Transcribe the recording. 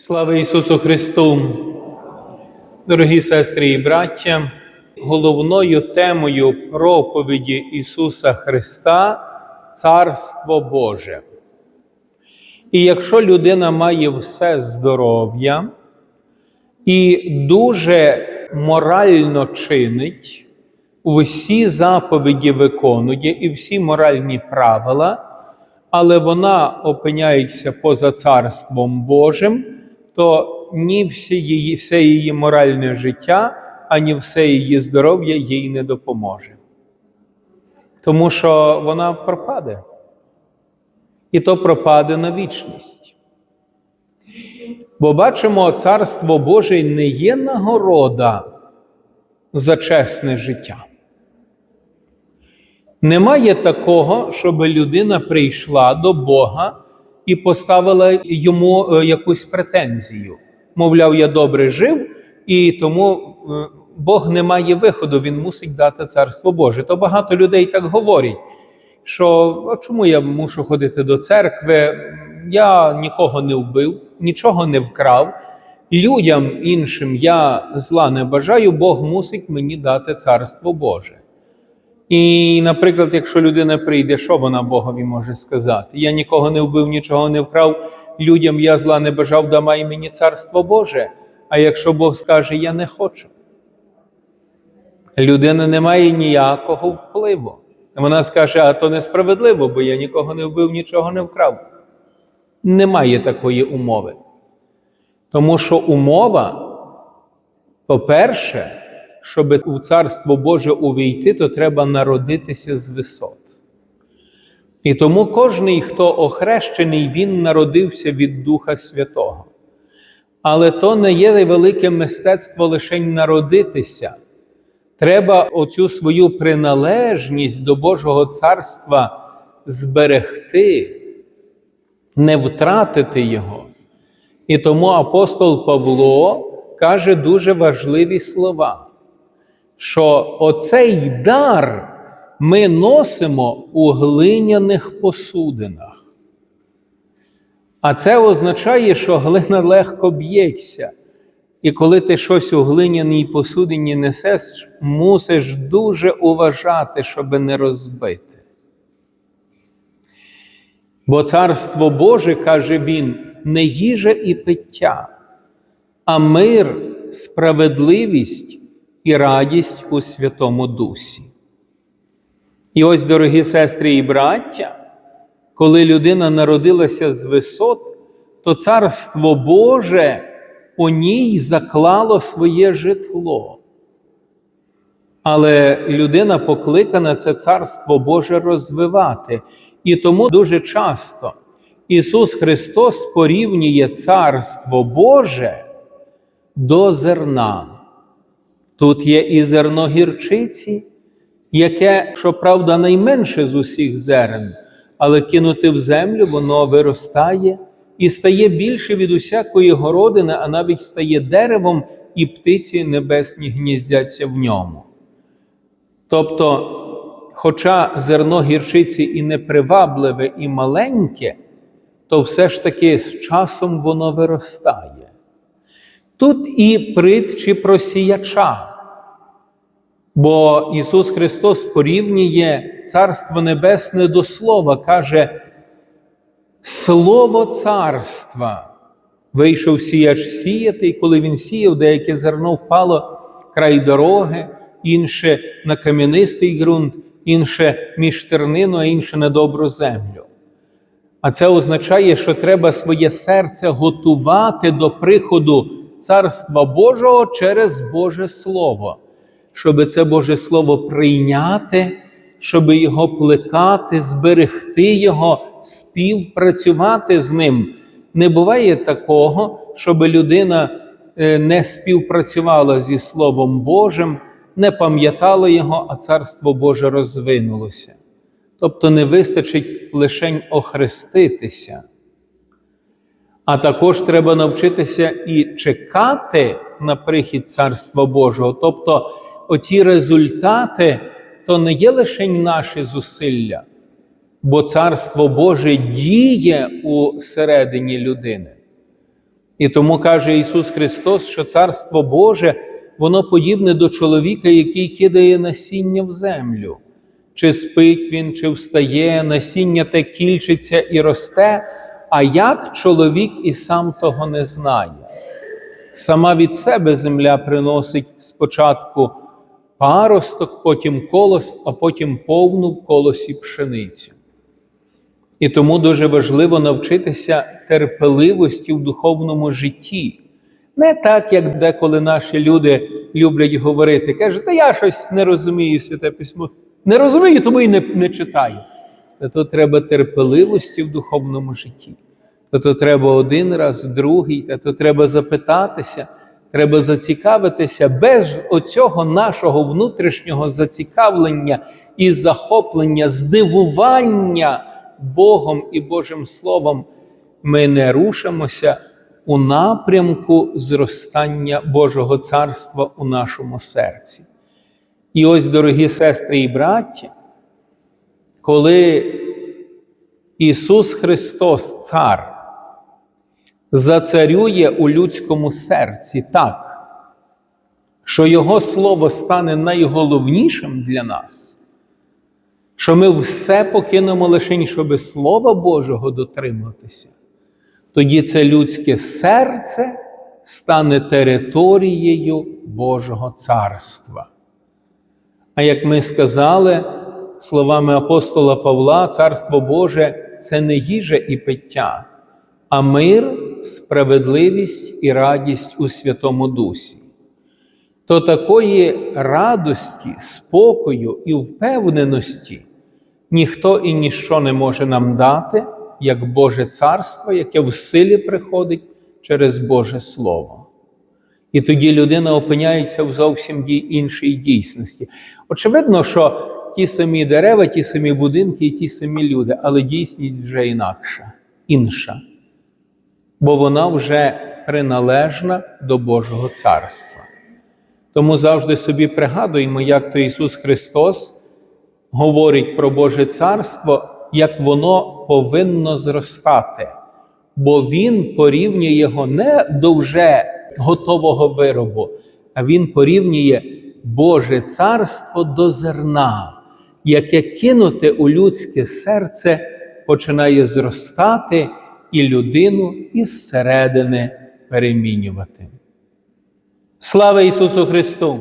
Слава Ісусу Христу! Дорогі сестри і браття, головною темою проповіді Ісуса Христа Царство Боже. І якщо людина має все здоров'я і дуже морально чинить, усі заповіді виконує і всі моральні правила, але вона опиняється поза Царством Божим, то ні всі її, все її моральне життя, ані все її здоров'я їй не допоможе. Тому що вона пропаде. І то пропаде на вічність. Бо бачимо, Царство Боже не є нагорода за чесне життя. Немає такого, щоб людина прийшла до Бога і поставила йому е, якусь претензію. Мовляв, я добре жив, і тому е, Бог не має виходу, Він мусить дати царство Боже. То багато людей так говорять, що а чому я мушу ходити до церкви? Я нікого не вбив, нічого не вкрав. Людям іншим я зла не бажаю, Бог мусить мені дати царство Боже. І, наприклад, якщо людина прийде, що вона Богові може сказати? Я нікого не вбив, нічого не вкрав, людям я зла не бажав, дамай мені царство Боже. А якщо Бог скаже, я не хочу, людина не має ніякого впливу. Вона скаже, а то несправедливо, бо я нікого не вбив, нічого не вкрав. Немає такої умови. Тому що умова, по-перше, щоб у Царство Боже увійти, то треба народитися з висот. І тому кожний, хто охрещений, він народився від Духа Святого. Але то не є велике мистецтво лише народитися. Треба оцю свою приналежність до Божого царства зберегти, не втратити його. І тому апостол Павло каже дуже важливі слова що оцей дар ми носимо у глиняних посудинах. А це означає, що глина легко б'ється. І коли ти щось у глиняній посудині несеш, мусиш дуже уважати, щоб не розбити. Бо Царство Боже, каже він, не їжа і пиття, а мир, справедливість і радість у Святому Дусі. І ось, дорогі сестри і браття, коли людина народилася з висот, то Царство Боже у ній заклало своє житло. Але людина покликана це Царство Боже розвивати. І тому дуже часто Ісус Христос порівнює Царство Боже до зерна. Тут є і зерно гірчиці, яке, щоправда, найменше з усіх зерен, але кинути в землю, воно виростає і стає більше від усякої городини, а навіть стає деревом, і птиці небесні гніздяться в ньому. Тобто, хоча зерно гірчиці і непривабливе, і маленьке, то все ж таки з часом воно виростає. Тут і притчі про сіяча. Бо Ісус Христос порівнює Царство Небесне до Слова, каже, Слово царства. Вийшов сіяч сіяти, і коли він сіяв, деяке зерно впало край дороги, інше на кам'янистий ґрунт, інше між тернину, а інше на добру землю. А це означає, що треба своє серце готувати до приходу Царства Божого через Боже Слово щоб це Боже Слово прийняти, щоб його плекати, зберегти його, співпрацювати з ним. Не буває такого, щоб людина е, не співпрацювала зі Словом Божим, не пам'ятала його, а Царство Боже розвинулося. Тобто не вистачить лише охреститися. А також треба навчитися і чекати на прихід Царства Божого. Тобто оті результати то не є лише наші зусилля, бо Царство Боже діє у середині людини. І тому каже Ісус Христос, що Царство Боже, воно подібне до чоловіка, який кидає насіння в землю. Чи спить він, чи встає, насіння те кільчиться і росте, а як чоловік і сам того не знає. Сама від себе земля приносить спочатку паросток, потім колос, а потім повну в колосі пшеницю. І тому дуже важливо навчитися терпеливості в духовному житті. Не так, як деколи наші люди люблять говорити. Кажуть, та я щось не розумію святе письмо. Не розумію, тому і не, не читаю. То треба терпеливості в духовному житті. То треба один раз, другий, та то треба запитатися, треба зацікавитися без оцього нашого внутрішнього зацікавлення і захоплення, здивування Богом і Божим Словом. Ми не рушимося у напрямку зростання Божого царства у нашому серці. І ось, дорогі сестри і браття, коли Ісус Христос, Цар, зацарює у людському серці так, що Його Слово стане найголовнішим для нас, що ми все покинемо лише, щоби Слова Божого дотриматися, тоді це людське серце стане територією Божого царства. А як ми сказали словами апостола Павла, Царство Боже це не їжа і пиття, а мир, справедливість і радість у Святому Дусі. То такої радості, спокою і впевненості ніхто і ніщо не може нам дати, як Боже Царство, яке в силі приходить через Боже Слово. І тоді людина опиняється в зовсім іншій дійсності. Очевидно, що ті самі дерева, ті самі будинки і ті самі люди, але дійсність вже інакша, інша. Бо вона вже приналежна до Божого царства. Тому завжди собі пригадуємо, як то Ісус Христос говорить про Боже царство, як воно повинно зростати, бо Він порівнює його не до вже готового виробу, а Він порівнює Боже царство до зерна, яке кинуте у людське серце починає зростати і людину із середини перемінювати. Слава Ісусу Христу!